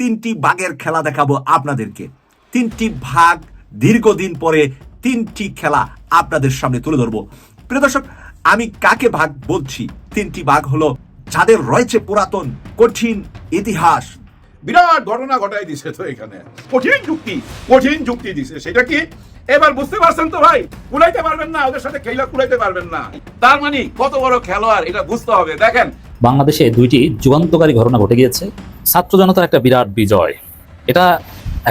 তিনটি ভাগের খেলা দেখাবো আপনাদেরকে। তিনটি ভাগ দীর্ঘদিন পরে তিনটি খেলা আপনাদের সামনে তুলে ধরবো। প্রিয় দর্শক, আমি কাকে ভাগ বলছি? তিনটি ভাগ হলো যাদের রয়েছে পুরাতন, কঠিন ইতিহাস। বিরাট ঘটনা ঘটাই দিছে তো এখানে। কঠিন যুক্তি কঠিন যুক্তি দিছে। সেটা কি? এবার বুঝতে পারছেন তো ভাই, কুলাইতে পারবেন না, ওদের সাথে খেলা কুলাইতে পারবেন না। তার মানে কত বড় খেলোয়াড়, এটা বুঝতে হবে। দেখেন বাংলাদেশে দুইটি যুগান্তকারী ঘটনা ঘটে গিয়েছে। ছাত্র জনতার একটা বিরাট বিজয়। এটা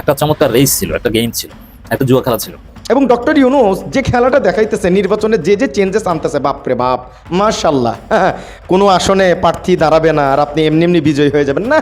একটা চমৎকার রেস ছিল, একটা গেম ছিল, একটা জুয়া খেলা ছিল। এবং ডক্টর ইউনুস যে খেলাটা দেখাইতেছে, নির্বাচনে যে যে চেঞ্জেস আনতেছে, বাপরে বাপ মার্শাল্লাহ কোনো আসনে প্রার্থী দাঁড়াবে না, আর আপনি এমনি এমনি বিজয়ী হয়ে যাবেন, না?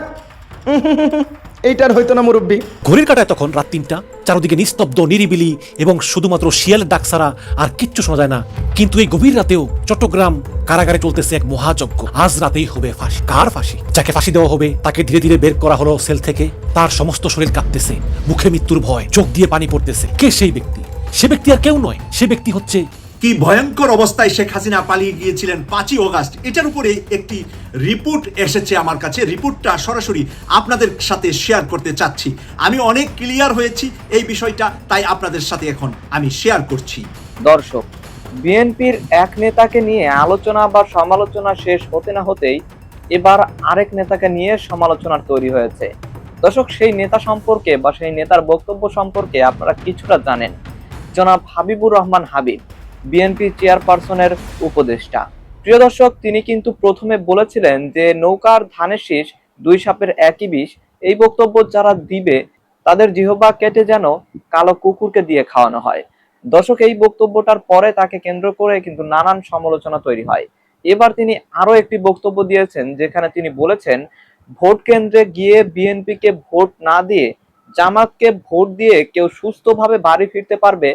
এইটার হয়তো না মুরব্বী। ঘড়ির কাটায় তখন রাত তিনটা, চারদিকে নিস্তব্ধ, নিরিবিলি এবং শুধুমাত্র শিয়ালের ডাক ছাড়া আর কিচ্ছু শোনা যায় না। কিন্তু এই গভীর রাতেও চট্টগ্রাম কারাগারে চলতেছে এক মহাযজ্ঞ। আজ রাতেই হবে ফাঁসি। কার ফাঁসি? যাকে ফাঁসি দেওয়া হবে, তাকে ধীরে ধীরে বের করা হলো সেল থেকে। তার সমস্ত শরীর কাঁপতেছে, মুখে মৃত্যুর ভয়, চোখ দিয়ে পানি পড়তেছে। কে সেই ব্যক্তি? সে ব্যক্তি আর কেউ নয়। সে ব্যক্তি হচ্ছে কি ভয়ঙ্কর অবস্থায় শেখ হাসিনা পালিয়ে গিয়েছিলেন পাঁচই অগাস্ট। এটার উপরে একটি রিপোর্ট এসেছে আমার কাছে। রিপোর্টটা সরাসরি আপনাদের সাথে শেয়ার করতে চাচ্ছি। আমি অনেক ক্লিয়ার হয়েছি এই বিষয়টা, তাই আপনাদের সাথে এখন আমি শেয়ার করছি। দর্শক, বিএনপির এক নেতাকে নিয়ে আলোচনা বা সমালোচনা শেষ হতে না হতেই এবার আরেক নেতাকে নিয়ে সমালোচনার তৈরি হয়েছে। দর্শক, সেই নেতা সম্পর্কে বা সেই নেতার বক্তব্য সম্পর্কে আপনারা কিছুটা জানেন। জনাব হাবিবুর রহমান হাবিব বিএনপি চেয়ারপারসনের উপদেষ্টা। প্রিয় দর্শক, তিনি কিন্তু প্রথমে বলেছিলেন যে, নৌকার ধানের শীষ দুই সাপের একই বিষ। এই বক্তব্য যারা দিবে, তাদের জিহবা কেটে যেন কালো কুকুরকে দিয়ে খাওয়ানো হয়। দর্শক, এই বক্তব্যটার পরে তাকে কেন্দ্র করে কিন্তু নানান সমালোচনা তৈরি হয়। এবার তিনি আরও একটি বক্তব্য দিয়েছেন, যেখানে তিনি বলেছেন, ভোট কেন্দ্রে গিয়ে বিএনপিকে ভোট না দিয়ে, জামাতকে ভোট দিয়ে কেউ সুস্থভাবে বাড়ি ফিরতে পারবে,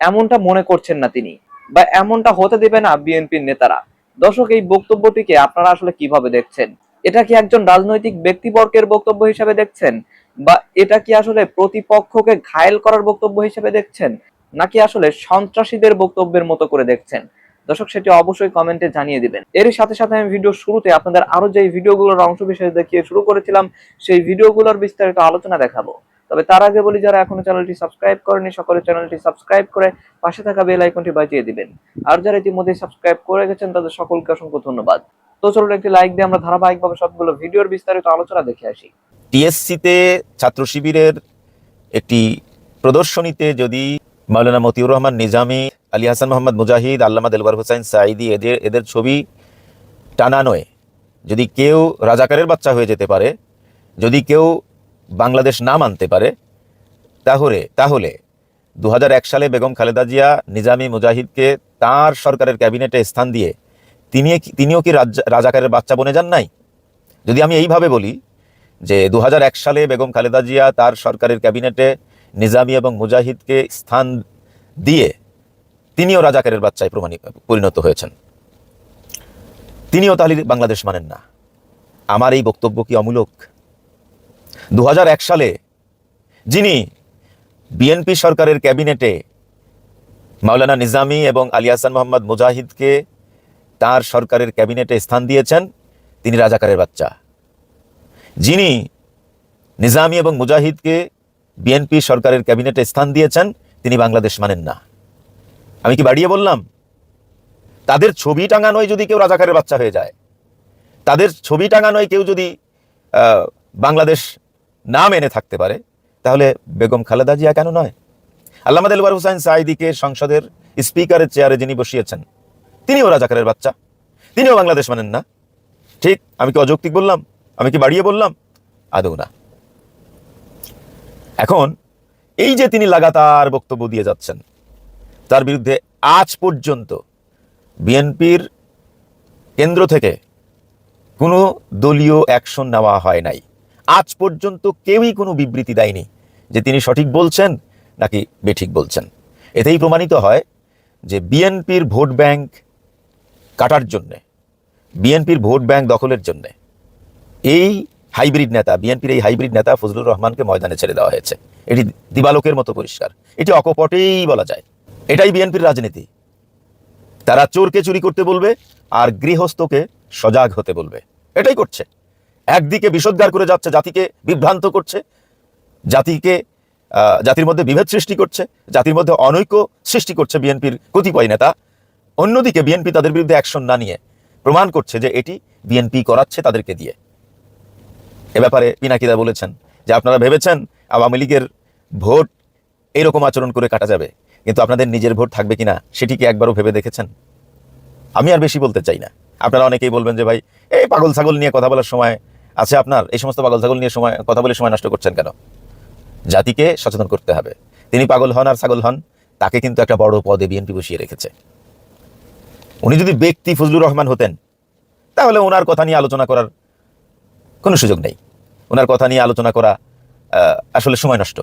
এমনটা মনে করছেন না তিনি। বা এমনটা হতে দেবে না বিএনপির নেতারা। দর্শক, এই বক্তব্যটিকে আপনারা আসলে কীভাবে দেখছেন? এটা কি একজন রাজনৈতিক ব্যক্তিবর্গের বক্তব্য হিসেবে দেখছেন? বা এটা কি আসলে প্রতিপক্ষকে ঘায়েল করার বক্তব্য হিসেবে দেখছেন? নাকি আসলে সন্ত্রাসীদের বক্তব্যের মতো করে দেখছেন? দর্শক, সেটি অবশ্যই কমেন্টে জানিয়ে দিবেন। এরই সাথে সাথে আমি ভিডিও শুরুতে আপনাদের আরও যে ভিডিওগুলোর অংশ বিশেষ দেখিয়ে শুরু করেছিলাম, সেই ভিডিওগুলোর বিস্তারিত আলোচনা দেখাবো। তবে তার আগে বলি, যারা এখনও চ্যানেলটি সাবস্ক্রাইব করেনি, সকলে চ্যানেলটি সাবস্ক্রাইব করে পাশে থাকা বেল আইকনটি বাজিয়ে দিবেন। আর যারা ইতিমধ্যে সাবস্ক্রাইব করে গেছেন, তাদের সকলকে অসংখ্য ধন্যবাদ। তো চলুন একটি লাইক দিয়ে আমরা ধারাবাহিকভাবে সবগুলো ভিডিওর বিস্তারিত আলোচনা দেখে আসি। টিএসসিতে ছাত্র শিবিরের একটি প্রদর্শনীতে যদি মাওলানা মতিউর রহমান নিজামী, আলী হাসান মোহাম্মদ মুজাহিদ, আল্লামা দেলবার হোসেন সাইদি এদের এদের ছবি টানানোয় যদি কেউ রাজাকারের বাচ্চা হয়ে যেতে পারে, যদি কেউ বাংলাদেশ না মানতে পারে, তাহলে তাহলে দু হাজার এক সালে বেগম খালেদা জিয়া নিজামি মুজাহিদকে তার সরকারের ক্যাবিনেটে স্থান দিয়ে তিনি তিনিও কি রাজ- রাজাকারের বাচ্চা বনে যান নাই? যদি আমি এইভাবে বলি যে দু হাজার এক সালে বেগম খালেদা জিয়া তার সরকারের ক্যাবিনেটে নিজামি এবং মুজাহিদকে স্থান দিয়ে তিনিও রাজাকারের বাচ্চায় প্রমাণিত পরিণত হয়েছেন। তিনিও তাহলে বাংলাদেশ মানেন না। আমার এই বক্তব্য কি অমূলক? দু হাজার এক সালে যিনি বিএনপি সরকারের ক্যাবিনেটে মাওলানা নিজামি এবং আলী হাসান মোহাম্মদ মুজাহিদকে তার সরকারের ক্যাবিনেটে স্থান দিয়েছেন, তিনি রাজাকারের বাচ্চা। যিনি নিজামি এবং মুজাহিদকে বিএনপি সরকারের ক্যাবিনেটে স্থান দিয়েছেন, তিনি বাংলাদেশ মানেন না। আমি কি বাড়িয়ে বললাম? তাদের ছবি টাঙানোয় যদি কেউ রাজাকারের বাচ্চা হয়ে যায়, তাদের ছবি টাঙানোয় কেউ যদি বাংলাদেশ না মেনে থাকতে পারে, তাহলে বেগম খালেদা জিয়া কেন নয়? আল্লামা দেলবার হুসাইন সাইদিকে সংসদের স্পিকারের চেয়ারে যিনি বসিয়েছেন, তিনিও রাজাকারের বাচ্চা, তিনিও বাংলাদেশ মানেন না। ঠিক, আমি কি অযৌক্তিক বললাম? আমি কি বাড়িয়ে বললাম? আদৌ না। এখন, এই যে তিনি লাগাতার বক্তব্য দিয়ে যাচ্ছেন, তার বিরুদ্ধে আজ পর্যন্ত বিএনপির কেন্দ্র থেকে কোনো দলীয় অ্যাকশন নেওয়া হয় নাই। আজ পর্যন্ত কেউই কোনো বিবৃতি দেয়নি যে তিনি সঠিক বলছেন নাকি বেঠিক বলছেন। এতেই প্রমাণিত হয় যে বিএনপির ভোট ব্যাংক কাটার জন্যে, বিএনপির ভোট ব্যাংক দখলের জন্যে, এই হাইব্রিড নেতা, বিএনপির এই হাইব্রিড নেতা ফজলুর রহমানকে ময়দানে ছেড়ে দেওয়া হয়েছে। এটি দিবালোকের মতো পরিষ্কার। এটি অকপটেই বলা যায়। এটাই বিএনপির রাজনীতি। তারা চোরকে চুরি করতে বলবে আর গৃহস্থকে সজাগ হতে বলবে। এটাই করছে। একদিকে বিষোদ্গার করে যাচ্ছে, জাতিকে বিভ্রান্ত করছে, জাতিকে জাতির মধ্যে বিভেদ সৃষ্টি করছে, জাতির মধ্যে অনৈক্য সৃষ্টি করছে বিএনপির কতিপয় নেতা। অন্যদিকে বিএনপি তাদের বিরুদ্ধে অ্যাকশন না নিয়ে প্রমাণ করছে যে এটি বিএনপি করাচ্ছে তাদেরকে দিয়ে। এ ব্যাপারে পিনাকিদা বলেছেন যে আপনারা ভেবেছেন আওয়ামী লীগের ভোট এরকম আচরণ করে কাটা যাবে, কিন্তু আপনাদের নিজের ভোট থাকবে কিনা সেটি কি একবারও ভেবে দেখেছেন? আমি আর বেশি বলতে চাই না। আপনারা অনেকেই বলবেন যে ভাই, এই পাগল ছাগল নিয়ে কথা বলার সময় আছে আপনার এই সমস্ত পাগল ছাগল নিয়ে সময়, কথা বলে সময় নষ্ট করছেন কেন? জাতিকে সচেতন করতে হবে। তিনি পাগল হন আর ছাগল হন, তাকে কিন্তু একটা বড় পদে বিএনপি বসিয়ে রেখেছে। উনি যদি ব্যক্তি ফজলুর রহমান হতেন, তাহলে ওনার কথা নিয়ে আলোচনা করার কোনো সুযোগ নেই। ওনার কথা নিয়ে আলোচনা করা আসলে সময় নষ্ট।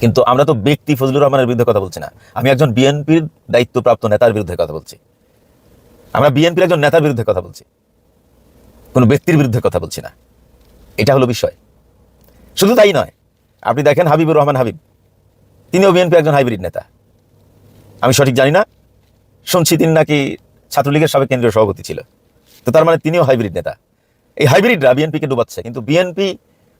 কিন্তু আমরা তো ব্যক্তি ফজলুর রহমানের বিরুদ্ধে কথা বলছি না। আমি একজন বিএনপির দায়িত্বপ্রাপ্ত নেতার বিরুদ্ধে কথা বলছি। আমরা বিএনপির একজন নেতার বিরুদ্ধে কথা বলছি। কোনো ব্যক্তির বিরুদ্ধে কথা বলছি না। এটা হলো বিষয়। শুধু তাই নয়, আপনি দেখেন হাবিবুর রহমান হাবিব, তিনিও বিএনপি একজন হাইব্রিড নেতা। আমি সঠিক জানি না, শুনছি তিনি নাকি ছাত্রলীগের সাবেক কেন্দ্রীয় সভাপতি ছিল। তো তার মানে তিনিও হাইব্রিড নেতা। এই হাইব্রিডরা বিএনপিকে ডুবাচ্ছে, কিন্তু বিএনপি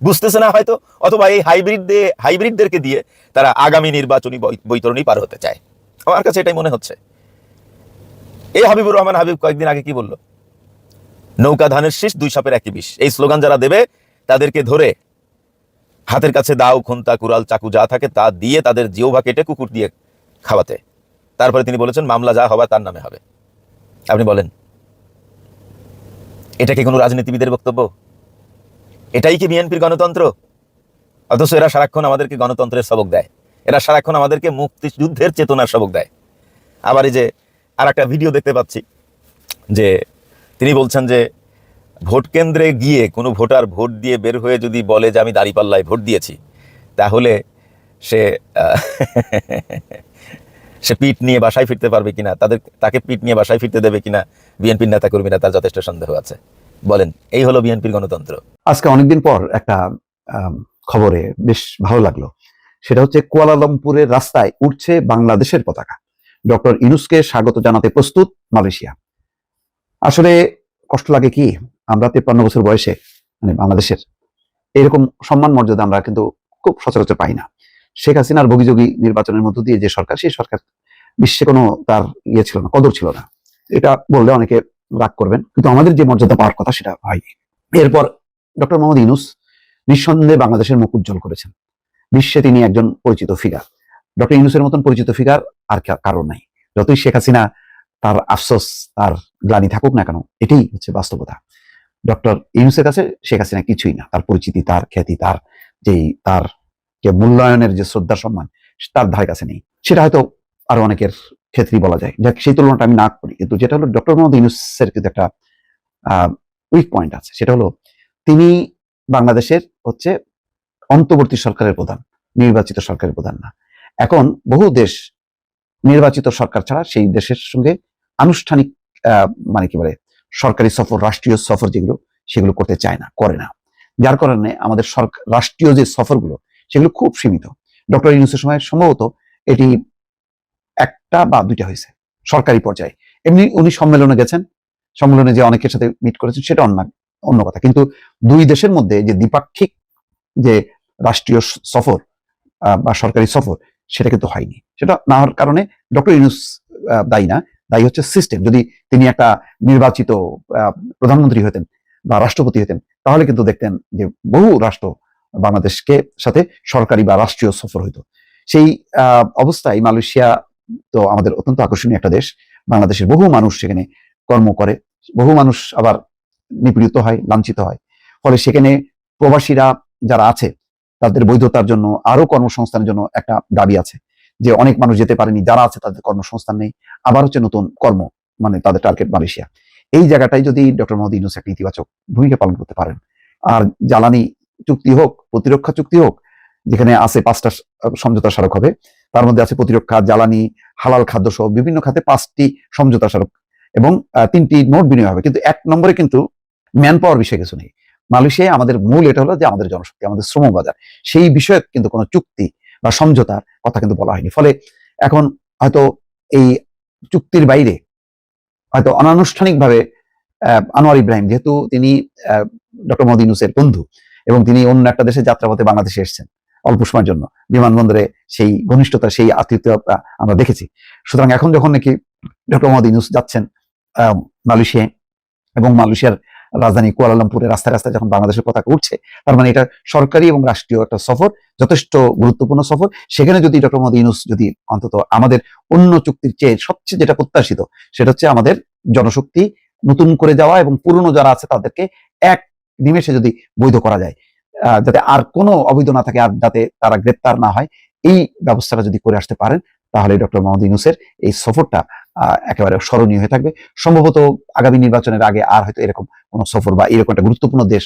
বুঝতেছে না হয়তো, অথবা এই হাইব্রিড দিয়ে হাইব্রিডদেরকে দিয়ে তারা আগামী নির্বাচনী বৈতরণী পার হতে চায়। আমার কাছে এটাই মনে হচ্ছে। এই হাবিবুর রহমান হাবিব কয়েকদিন আগে কি বলল? নৌকা ধানের শীষ, দুই সাপের একই বিষ। এই স্লোগান যারা দেবে, তাদেরকে ধরে হাতের কাছে দাও, খুন্তা, কুড়াল, চাকু যা থাকে তা দিয়ে তাদের জিওভা কেটে কুকুর দিয়ে খাওয়াতে। তারপরে তিনি বলেছেন, মামলা যা হবার তার নামে হবে। আপনি বলেন, এটা কি কোনো রাজনীতিবিদের বক্তব্য? এটাই কি বিএনপির গণতন্ত্র? অথচ এরা সারাক্ষণ আমাদেরকে গণতন্ত্রের সবক দেয়। এরা সারাক্ষণ আমাদেরকে মুক্তিযুদ্ধের চেতনার সবক দেয়। আবার এই যে আর একটা ভিডিও দেখতে পাচ্ছি, যে তিনি বলছেন যে, ভোট কেন্দ্রে গিয়ে কোনো ভোটার ভোট দিয়ে বের হয়ে যদি বলে যে আমি দাঁড়িপাল্লায় ভোট দিয়েছি, তাহলে সে সে পিঠ নিয়ে বাসায় ফিরতে পারবে কিনা, তাদের, তাকে পিঠ নিয়ে বাসায় ফিরতে দেবে কিনা, বিএনপির নেতা কর্মীরা তার যথেষ্ট সন্দেহ আছে। বলেন, এই হলো বিএনপির গণতন্ত্র। আজকে অনেকদিন পর একটা খবরে বেশ ভালো লাগল। সেটা হচ্ছে কুয়ালালামপুরের রাস্তায় উঠছে বাংলাদেশের পতাকা। ডক্টর ইনুসকে স্বাগত জানাতে প্রস্তুত মালয়েশিয়া। আসলে কষ্ট লাগে কি? আমরা তেপ্পান্ন বছর বয়সে মানে বাংলাদেশের, এরকম সম্মান মর্যাদা আমরা কিন্তু খুব সচরাচর পাই না। শেখ হাসিনার বগিযোগী নির্বাচনের মধ্য দিয়ে যে সরকার, সেই সরকার বিশ্বে কোনো তার ইয়ে ছিল না, কদর ছিল না। এটা বললে অনেকে রাগ করবেন, কিন্তু আমাদের যে মর্যাদা পাওয়ার কথা সেটা হয়নি এরপর ডক্টর মোহাম্মদ ইনুস নিঃসন্দেহে বাংলাদেশের মুখ উজ্জ্বল করেছেন। বিশ্বে তিনি একজন পরিচিত ফিগার ডক্টর ইনুসের মতন পরিচিত ফিগার আর কা- কারও নাই। যতই শেখ হাসিনা তার আফসোস, তার গ্লানি থাকুক না কেন, এটাই হচ্ছে বাস্তবতা। ডক্টর ইনুসের কাছে শেখ হাসিনা কিছুই না। তার পরিচিতি, তার খ্যাতি, তার যেই, তার যে মূল্যায়নের যে শ্রদ্ধা, সম্মান, তার ধারে কাছে নেই। সেটা হয়তো আরও অনেকের ক্ষেত্রেই বলা যায়। যাক, সেই তুলনাটা আমি না করি। কিন্তু যেটা হলো ডক্টর মোহাম্মদ ইউনুসের কিন্তু একটা উইক পয়েন্ট আছে। সেটা হলো তিনি বাংলাদেশের হচ্ছে অন্তর্বর্তী সরকারের প্রধান, নির্বাচিত সরকারের প্রধান না। এখন বহু দেশ নির্বাচিত সরকার ছাড়া সেই দেশের সঙ্গে আনুষ্ঠানিক মানে কি বলে, সরকারি সফর, রাষ্ট্রীয় সফর যেগুলো, সেগুলো করতে চায় না, করে না। যার কারণে আমাদের সরকার রাষ্ট্রীয় যে সফরগুলো, সেগুলো খুব সীমিত। ডক্টর ইউনুসের সময় সম্ভবত এটি একটা বা দুইটা হয়েছে, সরকারি পর্যায়ে। এমনি উনি সম্মেলনে গেছেন, সম্মেলনে যে অনেকের সাথে মিট করেছেন, সেটা অন্য অন্য কথা। কিন্তু দুই দেশের মধ্যে যে দ্বিপাক্ষিক যে রাষ্ট্রীয় সফর বা সরকারি সফর, সেটা কিন্তু হয়নি। সেটা না হওয়ার কারণে ডক্টর ইউনুস দায়ী না। দায়ী হচ্ছে সিস্টেম যদি তিনি একটা নির্বাচিত প্রধানমন্ত্রী হতেন বা রাষ্ট্রপতি হতেন, তাহলে কিন্তু দেখতেন যে বহু রাষ্ট্র বাংলাদেশকে সাথে সরকারি বা রাষ্ট্রীয় সফর হইতো। সেই অবস্থায় মালয়েশিয়া তো আমাদের অত্যন্ত আকর্ষণীয় একটা দেশ। বাংলাদেশের বহু মানুষ সেখানে কর্ম করে, বহু মানুষ আবার নিপীড়িত হয়, লাঞ্ছিত হয়। ফলে সেখানে প্রবাসীরা যারা আছে, তাদের বৈধতার জন্য আরও কর্মসংস্থানের জন্য একটা দাবি আছে। যে অনেক মানুষ যেতে পারেনি, যারা আছে তাদের কর্মসংস্থান নেই। আবার হচ্ছে নতুন কর্ম মানে তাদের টার্গেট মালয়েশিয়া। এই জায়গাটাই যদি ডক্টর মোহাম্মদ ইউনুস একটা ইতিবাচক ভূমিকা পালন করতে পারেন। আর জ্বালানি চুক্তি হোক, প্রতিরক্ষা চুক্তি হোক, যেখানে আছে পাঁচটা সমঝোতা স্মারক হবে, তার মধ্যে আছে প্রতিরক্ষা, জ্বালানি, হালাল খাদ্য সহ বিভিন্ন খাতে পাঁচটি সমঝোতা স্মারক এবং তিনটি নোট বিনিয়োগ হবে। কিন্তু এক নম্বরে কিন্তু ম্যান পাওয়ার বিষয়ে কিছু নেই। মালয়েশিয়ায় আমাদের মূল এটা হলো যে আমাদের জনশক্তি, আমাদের শ্রম বাজার সেই বিষয়ে কিন্তু কোনো চুক্তি বা সমঝোতার কথা কিন্তু বলা হয়নি। ফলে এখন হয়তো এই চুক্তির বাইরে হয়তো অনানুষ্ঠানিকভাবে আনোয়ার ইব্রাহিম যেহেতু তিনি ডক্টর মোহাম্মদ ইউনুসের বন্ধু এবং তিনি অন্য একটা দেশে যাত্রাপথে বাংলাদেশে এসেছেন অল্প সময়ের জন্য, বিমানবন্দরে সেই ঘনিষ্ঠতা, সেই আতিথ্যতা আমরা দেখেছি। সুতরাং এখন যখন নাকি ডক্টর ইউনুস যাচ্ছেন মালয়েশিয়ায় এবং মালয়েশিয়ার রাজধানী কুয়ালালামপুরে রাস্তায় রাস্তায় যখন বাংলাদেশের পতাকা উঠছে, তার মানে এটা সরকারি এবং রাষ্ট্রীয় একটা সফর, যথেষ্ট গুরুত্বপূর্ণ সফর। সেখানে যদি ডক্টর মোহাম্মদ ইউনুস যদি অন্তত আমাদের অন্য চুক্তির চেয়ে সবচেয়ে যেটা প্রত্যাশিত, সেটা হচ্ছে আমাদের জনশক্তি নতুন করে যাওয়া এবং পুরনো যারা আছে তাদেরকে এক নিমেষে যদি বৈধ করা যায় যাতে আর কোনো অবৈধ না থাকে, আর যাতে তারা গ্রেপ্তার না হয়, এই ব্যবস্থাটা যদি করে আসতে পারেন তাহলে ডক্টর মোহাম্মদ ইউনুসের এই সফরটা একেবারে স্মরণীয় হয়ে থাকবে। সম্ভবত আগামী নির্বাচনের আগে আর হয়তো এরকম কোনো সফর বা এরকম একটা গুরুত্বপূর্ণ দেশ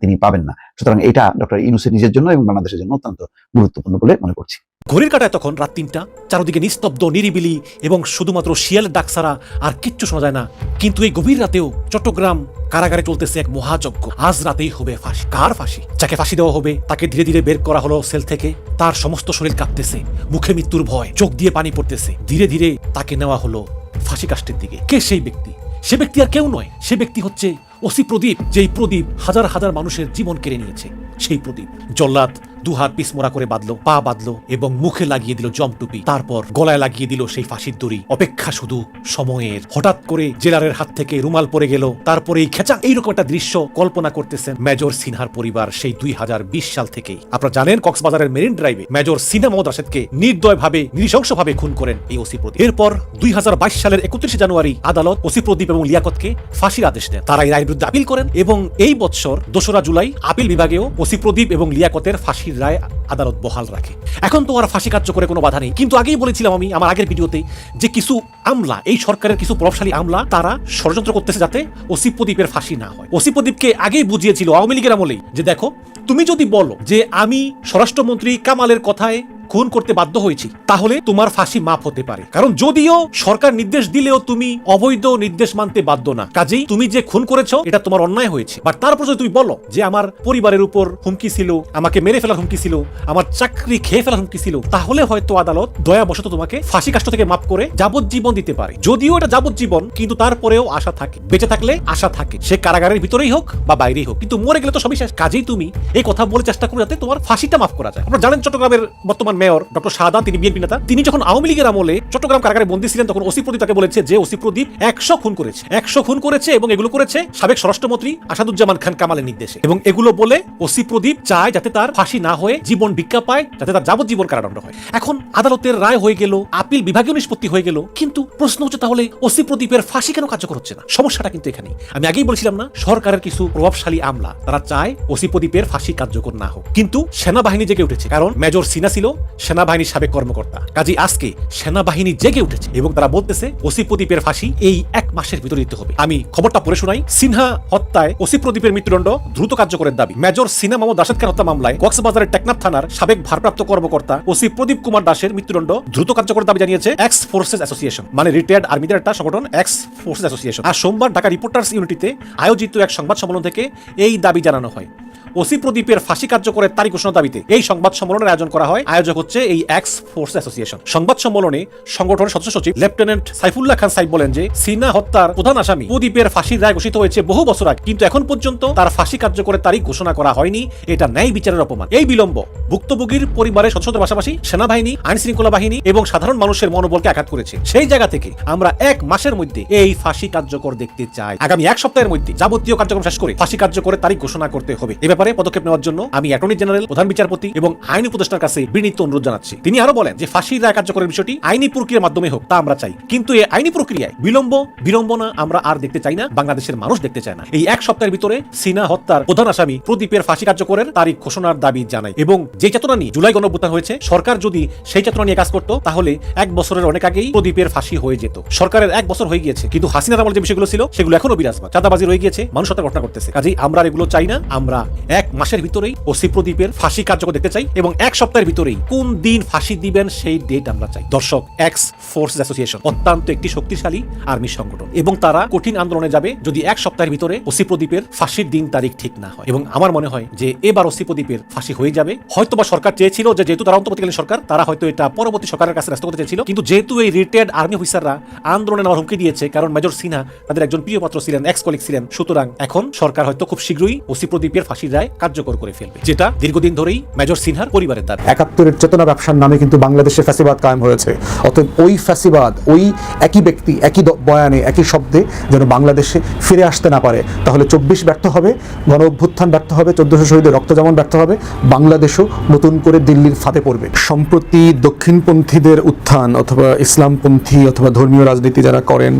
তিনি পাবেন না। সুতরাং এটা ডক্টর ইউনুসের নিজের জন্য এবং বাংলাদেশের জন্য অত্যন্ত গুরুত্বপূর্ণ বলে মনে করছি। ঘড়ির কাটায় তখন রাত তিনটা, চারদিকে নিস্তব্ধ, নিরিবিলি এবং শুধুমাত্র শিয়ালের ডাক ছাড়া আর কিচ্ছু শোনা যায় না। কিন্তু এই গভীর রাতেও চট্টগ্রাম কারাগারে চলতেছে এক মহাযজ্ঞ। আজ রাতেই হবে ফাঁসি। কার ফাঁসি? যাকে ফাঁসি দেওয়া হবে, তাকে ধীরে ধীরে বের করা হলো সেল থেকে। তার সমস্ত শরীর কাঁপতেছে, মুখে মৃত্যুর ভয়, চোখ দিয়ে পানি পড়তেছে। ধীরে ধীরে তাকে নেওয়া হলো ফাঁসি কাষ্টের দিকে। কে সেই ব্যক্তি? সে ব্যক্তি আর কেউ নয়। সে ব্যক্তি হচ্ছে ওসি প্রদীপ, যেই প্রদীপ হাজার হাজার মানুষের জীবন কেড়ে নিয়েছে। সেই প্রদীপ। জল্লাদ দু হাত পিসমোড়া করে বাঁধলো, পা বাঁধলো এবং মুখে লাগিয়ে দিল জমটুপি তারপর গলায় লাগিয়ে দিল সেই ফাঁসির দড়ি। অপেক্ষা শুধু সময়ের। হঠাৎ করে জেলারের হাত থেকে রুমাল পড়ে গেল। তারপরে এই খেচা, এইরকম একটা দৃশ্য কল্পনা করতেছেন মেজর সিনহার পরিবার সেই দুই হাজার বিশ সাল থেকেই আপনারা জানেন, কক্সবাজারের মেরিন ড্রাইভে মেজর সিনহা মোহাম্মদ রাশেদকে নির্দয়ভাবে, নৃশংসভাবে খুন করেন এই ওসি প্রদীপ। এরপর দুই হাজার বাইশ সালের একত্রিশে জানুয়ারি আদালত ওসি প্রদীপ এবং লিয়াকতকে ফাঁসির আদেশ দেন। তারা এই রায়ের বিরুদ্ধে আপিল করেন এবং এই বছর দোসরা জুলাই আপিল বিভাগেও ওসি প্রদীপ এবং লিয়াকতের ফাঁসির রায় আদালত বহাল রাখে। এখন তো আর ফাঁসি কার্যকরে কোনো বাধা নেই। কিন্তু আগেই বলেছিলাম আমি আমার আগের ভিডিওতে যে কিছু আমলা, এই সরকারের কিছু প্রভাবশালী আমলা, তারা ষড়যন্ত্র করতেছে যাতে ওসি প্রদীপের ফাঁসি না হয়। ওসি প্রদীপকে আগেই বুঝিয়েছিল আওয়ামী লীগের আমলেই যে দেখো, তুমি যদি বলো যে আমি স্বরাষ্ট্রমন্ত্রী কামালের কথায় খুন করতে বাধ্য হয়েছি, তাহলে তোমার ফাঁসি মাফ হতে পারে। কারণ যদিও সরকার নির্দেশ দিলেও তুমি অবৈধ নির্দেশ মানতে বাধ্য না, কাজেই তুমি যে খুন করেছ, এটা তোমার অন্যায় হয়েছে। বাট তারপর যদি তুমি বলো যে আমার পরিবারের উপর হুমকি ছিল, আমাকে মেরে ফেলার হুমকি ছিল, আমার চাকরি খেয়ে ফেলার হুমকি ছিল, তাহলে হয়তো আদালত দয়াবশত তোমাকে ফাঁসি কাষ্ট থেকে মাফ করে যাবজ্জীবন দিতে পারে। যদিও এটা যাবজ্জীবন, কিন্তু তারপরেও আশা থাকে। বেঁচে থাকলে আশা থাকে। সে কারাগারের ভিতরেই হোক বা বাইরেই হোক, কিন্তু মরে গেলে তো সবই শেষ। কাজেই তুমি এই কথা বলে চেষ্টা করো যাতে তোমার ফাঁসিটা মাফ করা যায়। আপনারা জানেন চট্টগ্রামের বর্তমান মেয়র ডক্টর শাহাদা তিনি বিএনপি নেতা, তিনি যখন আওয়ামী লীগের আমলে চট্টগ্রাম কারাগারে বন্দী ছিলেন, তখন ওসি প্রদীপ তাকে বলেছে যে ওসি প্রদীপ একশো খুন করেছে। একশো খুন করেছে এবং এগুলো করেছে সাবেক স্বরাষ্ট্রমন্ত্রী আসাদুজ্জামান খান কামালের নির্দেশে। এবং এগুলো বলে ওসি প্রদীপ চায় যাতে তার ফাঁসি না হয়ে জীবন ভিক্ষা পায়, যাতে তার যাবজ্জীবন কারাদণ্ড হয়। এখন আদালতের রায় হয়ে গেল, আপিল বিভাগীয় নিষ্পত্তি হয়ে গেল, কিন্তু প্রশ্ন হচ্ছে তাহলে ওসি প্রদীপের ফাঁসি কেন কার্যকর হচ্ছে না? সমস্যাটা কিন্তু এখানে আমি আগেই বলছিলাম না, সরকারের কিছু প্রভাবশালী আমলা, তারা চায় ওসি প্রদীপের ফাঁসি কার্যকর না হোক। কিন্তু সেনাবাহিনী জেগে উঠেছে, কারণ মেজর সিনা ছিল সেনাবাহিনীর সাবেক কর্মকর্তা। কাজী আজকে সেনাবাহিনী জেগে উঠেছে এবং তারা বলতেছে, ওসি প্রদীপের ফাঁসি এই এক মাসের ভিতরে দিতে হবে। আমি খবরটা পড়ে শোনাই। সিনহা হত্যায় ওসি প্রদীপের মৃত্যুদণ্ড দ্রুত কার্যকরের দাবি। মেজর সিনা মোহাম্মদ খান হত্যা মামলায় কক্সবাজারের টেকনাফ থানার সাবেক ভারপ্রাপ্ত কর্মকর্তা ওসি প্রদীপ কুমার দাসের মৃত্যুদণ্ড দ্রুত কার্যকর দাবি জানিয়েছে এক্স ফোর্সেস অ্যাসোসিয়েশন মানে রিটায়ার্ড আর্মিদের একটা সংগঠন এক্স ফোর্সেস অ্যাসোসিয়েশন আর সোমবার ঢাকা রিপোর্টার্স ইউনিটিতে আয়োজিত এক সংবাদ সম্মেলন থেকে এই দাবি জানানো হয়। ওসি প্রদীপের ফাঁসি কার্যকরের তারিখ ঘোষণা দাবিতে এই সংবাদ সম্মেলনের আয়োজন করা হয়। আয়োজক হচ্ছে এই এক্স ফোর্স অ্যাসোসিয়েশন সংবাদ সম্মেলনে সংগঠনের সদস্য সচিব লেফটেন্যান্ট সাইফুল্লাহ খান সাইব বলেন যে, সিনা হত্যার প্রধান আসামি প্রদীপের ফাঁসির রায় ঘোষিত হয়েছে বহু বছর আগে। কিন্তু এখন পর্যন্ত তার ফাঁসি কার্যকরের তারিখ ঘোষণা করা হয়নি। এটা ন্যায় বিচারের অপমান। এই বিলম্ব ভুক্তভোগীর পরিবারের সদস্যদের পাশাপাশি সেনাবাহিনী আইন শৃঙ্খলা বাহিনী এবং সাধারণ মানুষের মনোবলকে আঘাত করেছে। সেই জায়গা থেকে আমরা এক মাসের মধ্যে এই ফাঁসি কার্যকর দেখতে চাই। আগামী এক সপ্তাহের মধ্যে যাবতীয় কার্যক্রম শেষ করে ফাঁসি কার্যকরের তারিখ ঘোষণা করতে হবে। এ ব্যাপারে পদক্ষেপ নেওয়ার জন্য আমি অ্যাটর্নি জেনারেল, প্রধান বিচারপতি এবং আইন উপদেষ্টার কাছে বিনীত অনুরোধ জানাচ্ছি। তিনি আরও বলেন যে ফাঁসির রায় কার্যকরের বিষয়টি আইনি প্রক্রিয়ার মাধ্যমে হোক, তা আমরা চাই। কিন্তু এই আইনি প্রক্রিয়ায় বিলম্ব, বিড়ম্বনা আমরা আর দেখতে চাই না, বাংলাদেশের মানুষ দেখতে চায় না। এই এক সপ্তাহের ভিতরে সিনা হত্যার প্রধান আসামি প্রদীপের ফাঁসি কার্যকরের তারিখ ঘোষণার দাবি জানাই এবং যে চেতনা নিয়ে জুলাই গণঅভ্যুত্থান হয়েছে, সরকার যদি সেই চেতনা নিয়ে কাজ করতো, তাহলে এক বছরের অনেক আগেই প্রদীপের ফাঁসি হয়ে যেত। সরকারের এক বছর হয়ে গিয়েছে, কিন্তু হাসিনার আমল যে বিষয়গুলো ছিল, সেগুলো এখনও বিরাজমান। চাঁদাবাজি রয়ে গিয়েছে, মানুষ হত্যা ঘটনা করতেছে কাজেই আমরা এগুলো চাই না, আমরা এক মাসের ভিতরেই ওসি প্রদীপের ফাঁসি কার্যকর দেখতে চাই এবং এক সপ্তাহের ভিতরেই কোন দিন ফাঁসি দিবেন সেই ডেট আমরা চাই। দর্শক এক্স ফোর্স অ্যাসোসিয়েশন অত্যন্ত একটি শক্তিশালী আর্মি সংগঠন এবং তারা কঠিন আন্দোলনে যাবে যদি এক সপ্তাহের ভিতরে ওসি প্রদীপের ফাঁসির দিন তারিখ ঠিক না হয়। এবং আমার মনে হয় যে এবার ওসি প্রদীপের ফাঁসি হয়ে যাবে। হয়তো বা সরকার চেয়েছিল যে যেহেতু তারা অন্তর্বর্তীকালীন সরকার, তারা হয়তো এটা পরবর্তী সরকারের কাছে রাস্তা করতে চেয়েছিল। কিন্তু যেহেতু এই রিটায়ার্ড আর্মি অফিসাররা আন্দোলনে নেওয়ার হুমকি দিয়েছে, কারণ মেজর সিনহা তাদের একজন প্রিয় পাত্র ছিলেন এক্স কলিগ ছিলেন, সুতরাং এখন সরকার হয়তো খুব শীঘ্রই ওসি প্রদীপের ফাঁসির রায় কার্যকর করে ফেলবে যেটা দীর্ঘদিন ধরেই মেজর সিনহার পরিবারের দাবি। একাত্তরের চেতনা ব্যবসার নামে কিন্তু বাংলাদেশে ফ্যাসিবাদ কায়েম হয়েছে। অতএব ওই ফ্যাসিবাদ ওই একই ব্যক্তি একই বয়ানে একই শব্দে যেন বাংলাদেশে ফিরে আসতে না পারে তাহলে চব্বিশ ব্যর্থ হবে গণ অভ্যুত্থান ব্যর্থ হবে চোদ্দশো শহীদের রক্ত যেমন ব্যর্থ হবে বাংলাদেশও নতুন করে দিল্লির ফাঁদে পড়বে। সম্প্রতি দক্ষিণপন্থীদের উত্থান অথবা ইসলামপন্থী অথবা ধর্মীয় রাজনীতি যারা করেন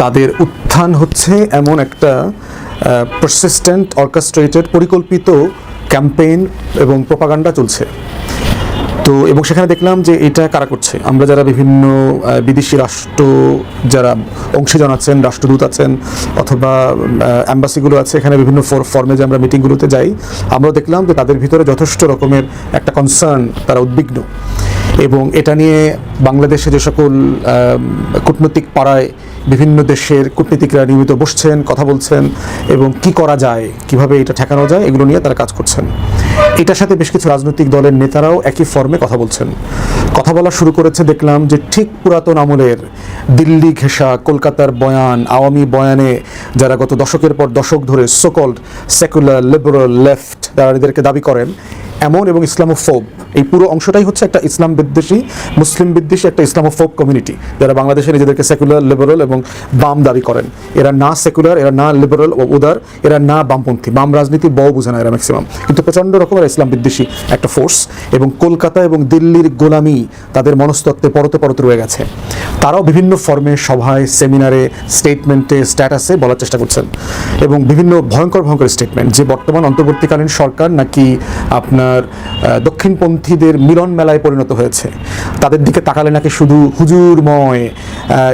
তাদের উত্থান হচ্ছে এমন একটা পারসিস্টেন্ট অর্কেস্ট্রেটেড পরিকল্পিত ক্যাম্পেইন এবং প্রপাগান্ডা চলছে। তো, এবং সেখানে দেখলাম যে এটা কারা করছে? আমরা যারা বিভিন্ন বিদেশি রাষ্ট্র যারা অংশী জানাচ্ছেন রাষ্ট্রদূত আছেন, অথবা অ্যাম্বাসিগুলো আছে, এখানে বিভিন্ন ফর্মে যে আমরা মিটিংগুলোতে যাই আমরা দেখলাম যে তাদের ভিতরে যথেষ্ট রকমের একটা কনসার্ন তারা উদ্বিগ্ন। এবং এটা নিয়ে বাংলাদেশে যে সকল কূটনৈতিক পাড়ায় বিভিন্ন দেশের কূটনীতিকরা নিয়মিত বসছেন, কথা বলছেন এবং কি করা যায়, কীভাবে এটা ঠেকানো যায়, এগুলো নিয়ে তারা কাজ করছেন। এটার সাথে বেশ কিছু রাজনৈতিক দলের নেতারাও একই ফর্মে কথা বলছেন। কথা বলা শুরু করেছে দেখলাম যে ঠিক পুরাতন আমলের দিল্লি ঘেঁষা কলকাতার বয়ান, আওয়ামী বয়ানে যারা গত দশকের পর দশক ধরে সোকল্ড সেকুলার লিবারাল লেফট যারা এদেরকে দাবি করেন এমন এবং ইসলামোফোব, এই পুরো অংশটাই হচ্ছে একটা ইসলাম বিদ্বেষী, মুসলিম বিদ্বেষী একটা ইসলামোফোব কমিউনিটি যারা বাংলাদেশে নিজেদেরকে সেকুলার লিবারাল এবং বাম দাবি করেন। এরা না সেকুলার এরা না লিবারাল ও উদার, এরা না বামপন্থী। বাম রাজনীতি বউ বুঝে না এরা ম্যাক্সিমাম কিন্তু প্রচণ্ড রকমের ইসলাম বিদ্বেষী একটা ফোর্স এবং কলকাতা এবং দিল্লির গোলামি তাদের মনস্তত্ত্বে পরতে পরতে রয়ে গেছে। তারাও বিভিন্ন ফর্মে সভায় সেমিনারে স্টেটমেন্টে স্ট্যাটাসে বলার চেষ্টা করছেন। এবং বিভিন্ন ভয়ঙ্কর ভয়ঙ্কর স্টেটমেন্ট যে বর্তমান অন্তর্বর্তীকালীন সরকার নাকি আপনার আহ, দক্ষিণপন্থীদের মিলন মেলায় পরিণত হয়েছে। তাদের দিকে তাকালে নাকি শুধু হুজুরময়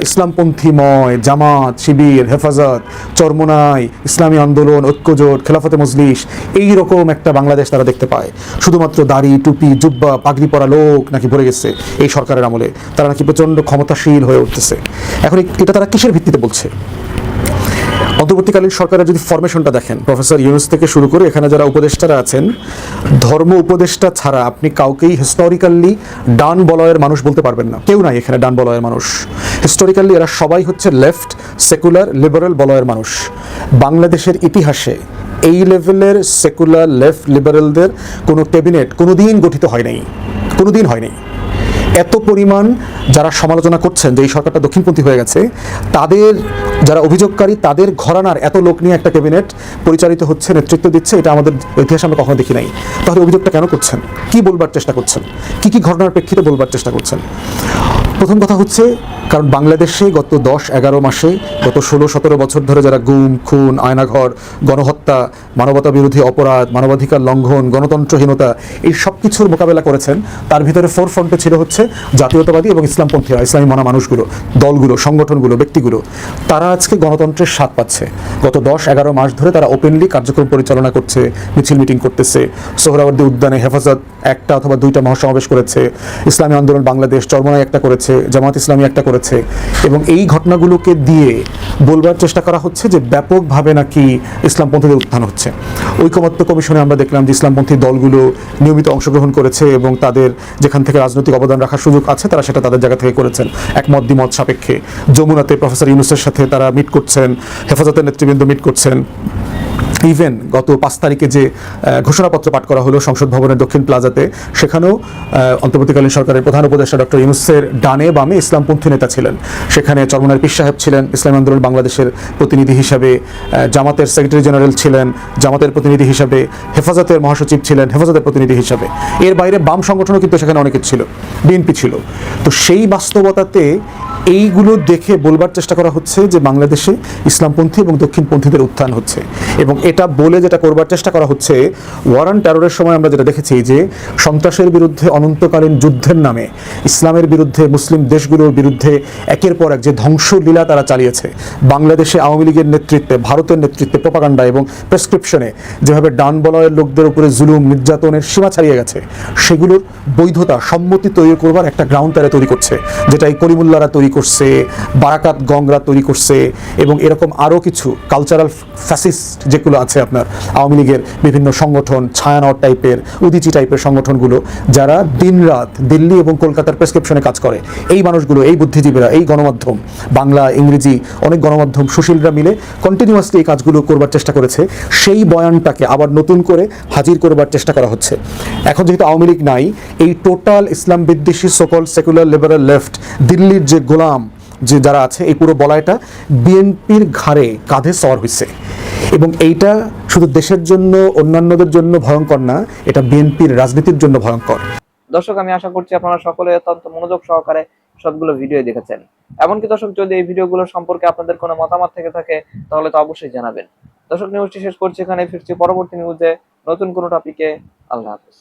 ইসলামপন্থীময় জামাত শিবির হেফাজত চরমোনাই ইসলামী আন্দোলন ঐক্যজোট খেলাফতে মজলিস এই রকম একটা বাংলাদেশ তারা দেখতে পায়। শুধুমাত্র দাড়ি টুপি জুব্বা পাগড়ি পরা লোক নাকি ভরে গেছে এই সরকারের আমলে। তারা নাকি প্রচণ্ড ক্ষমতাশীল হয়ে উঠতেছে। এখন এটা তারা কিসের ভিত্তিতে বলছে? অন্তর্বর্তীকালীন সরকারের যদি ফরমেশনটা দেখেন প্রফেসর ইউনুস থেকে শুরু করে এখানে যারা উপদেষ্টারা আছেন, ধর্ম উপদেষ্টা ছাড়া আপনি কাউকেই হিস্টোরিক্যালি ডান বলয়ের মানুষ বলতে পারবেন না। কেউ নাই এখানে ডান বলয়ের মানুষ। হিস্টোরিক্যালি এরা সবাই হচ্ছে লেফট সেকুলার লিবারাল বলয়ের মানুষ। বাংলাদেশের ইতিহাসে এই লেভেলের সেকুলার লেফট লিবারেলদের কোনো ক্যাবিনেট কোনোদিন গঠিত হয় নাই। কোনোদিন হয় নাই। এত পরিমাণ যারা সমালোচনা করছেন যে এই সরকারটা দক্ষিণপন্থী হয়ে গেছে, তাদের যারা অভিযোগকারী, তাদের ঘরানার এত লোক নিয়ে একটা ক্যাবিনেট পরিচালিত হচ্ছে, নেতৃত্ব দিচ্ছে, এটা আমাদের ইতিহাসে আমরা কখনো দেখি নাই। তাহলে অভিযোগটা কেন করছেন? কি বলবার চেষ্টা করছেন? কি কি ঘটনার প্রেক্ষিতে বলবার চেষ্টা করছেন? প্রথম কথা হচ্ছে, কারণ বাংলাদেশে গত দশ, এগারো মাসে, গত ষোলো, সতেরো বছর ধরে যারা গুম, খুন, আয়নাঘর, গণহত্যা মানবতা বিরোধী অপরাধ, মানবাধিকার লঙ্ঘন, গণতন্ত্রহীনতা এই সব কিছুর মোকাবেলা করেছেন, তার ভিতরে ফোর ফ্রন্টে ছিল হচ্ছে জাতীয়তাবাদী এবং ইসলামপন্থীরা, ইসলামী মানা মানুষগুলো দলগুলো, সংগঠনগুলো, ব্যক্তিগুলো। তারা আজকে গণতন্ত্রের স্বাদ পাচ্ছে। গত দশ, এগারো মাস ধরে তারা ওপেনলি কার্যক্রম পরিচালনা করছে, মিছিল মিটিং করতেছে, সোহরাওয়ার্দী উদ্যানে হেফাজত একটা অথবা দুইটা মহাসমাবেশ করেছে, ইসলামী আন্দোলন বাংলাদেশ চরমনায় একটা করেছে। জামাত ইসলামী একটা করেছে, এবং এই ঘটনাগুলোকে দিয়ে বলবার চেষ্টা করা হচ্ছে যে ব্যাপকভাবে নাকি ইসলামপন্থীদের উত্থান হচ্ছে। ঐকমত্য কমিশনে আমরা দেখলাম যে ইসলামপন্থী দলগুলো নিয়মিত অংশগ্রহণ করেছে এবং তাদের যেখান থেকে রাজনৈতিক অবদান রাখার সুযোগ আছে, তারা সেটা তাদের জায়গা থেকে করেছেন। একমত দ্বিমত সাপেক্ষে। যমুনাতে প্রফেসর ইউনুসের সাথে তারা মিট করছেন, হেফাজতের নেতৃবৃন্দ মিট করছেন। ইভেন গত পাঁচ তারিখে যে ঘোষণাপত্র পাঠ করা হলো সংসদ ভবনের দক্ষিণ প্লাজাতে, সেখানেও অন্তর্বর্তীকালীন সরকারের প্রধান উপদেষ্টা ডক্টর ইউনুসের ডানে বামে ইসলামপন্থী নেতা ছিলেন। সেখানে চরমনার পীর সাহেব ছিলেন, ইসলাম আন্দোলন বাংলাদেশের প্রতিনিধি হিসাবে জামাতের সেক্রেটারি জেনারেল ছিলেন, জামাতের প্রতিনিধি হিসাবে, হেফাজতের মহাসচিব ছিলেন, হেফাজতের প্রতিনিধি হিসাবে। এর বাইরে বাম সংগঠনও কিন্তু সেখানে অনেকে ছিল, বিএনপি ছিল। তো সেই বাস্তবতাতে এইগুলো দেখে বলবার চেষ্টা করা হচ্ছে যে বাংলাদেশে ইসলামপন্থী এবং দক্ষিণপন্থীদের উত্থান হচ্ছে। এবং এটা বলে যেটা করবার চেষ্টা করা হচ্ছে, ওয়ারান টেরোরের সময় আমরা যেটা দেখেছি যে সন্ত্রাসের বিরুদ্ধে অনন্তকালীন যুদ্ধের নামে, ইসলামের বিরুদ্ধে, মুসলিম দেশগুলোর বিরুদ্ধে একের পর এক যে ধ্বংসলীলা তারা চালিয়েছে। বাংলাদেশে আওয়ামী লীগের নেতৃত্বে, ভারতের নেতৃত্বে প্রপাগান্ডা এবং প্রেসক্রিপশনে যেভাবে ডান বলয়ের লোকদের উপরে জুলুম, নির্যাতনের সীমা ছাড়িয়ে গেছে, সেগুলোর বৈধতা, সম্মতি তৈরি করবার একটা গ্রাউন্ড তারা তৈরি করছে যেটা এই করিমুল্লারা তৈরি করছে, বারাকাত গংরা তৈরি করছে এবং এরকম আরও কিছু কালচারাল ফ্যাসিস্ট যেগুলো আছে আপনার আওয়ামী লীগের বিভিন্ন সংগঠন, ছায়ানট টাইপের উদিচি টাইপের সংগঠনগুলো যারা দিনরাত দিল্লি এবং কলকাতার প্রেসক্রিপশনে কাজ করে। এই মানুষগুলো, এই বুদ্ধিজীবীরা, এই গণমাধ্যম, বাংলা, ইংরেজি, অনেক গণমাধ্যম, সুশীলরা মিলে কন্টিনিউয়াসলি এই কাজগুলো করবার চেষ্টা করেছে। সেই বয়ানটাকে আবার নতুন করে হাজির করবার চেষ্টা করা হচ্ছে। এখন যেহেতু আওয়ামী লীগ নাই, এই টোটাল ইসলাম বিদ্বেষী সকল সেকুলার লিবারাল লেফট দিল্লির যে গোলাম যে যারা আছে, এই পুরো বলয়টা বিএনপির ঘাড়ে কাঁধে সওয়ার হয়েছে এবং এইটা শুধু দেশের জন্য, অন্যান্যদের জন্য ভয়ঙ্কর না, এটা বিএনপির রাজনীতির জন্য ভয়ঙ্কর। দর্শক, আমি আশা করছি আপনারা সকলে অত্যন্ত মনোযোগ সহকারে সবগুলো ভিডিও দেখেছেন। এমনকি দর্শক, যদি এই ভিডিওগুলো সম্পর্কে আপনাদের কোনো মতামত থেকে থাকে, তাহলে তো অবশ্যই জানাবেন। দর্শক, নিউজটি শেষ করছি এখানে ফিরছি পরবর্তী নিউজে নতুন কোনো টপিকে আল্লাহ হাফিজ।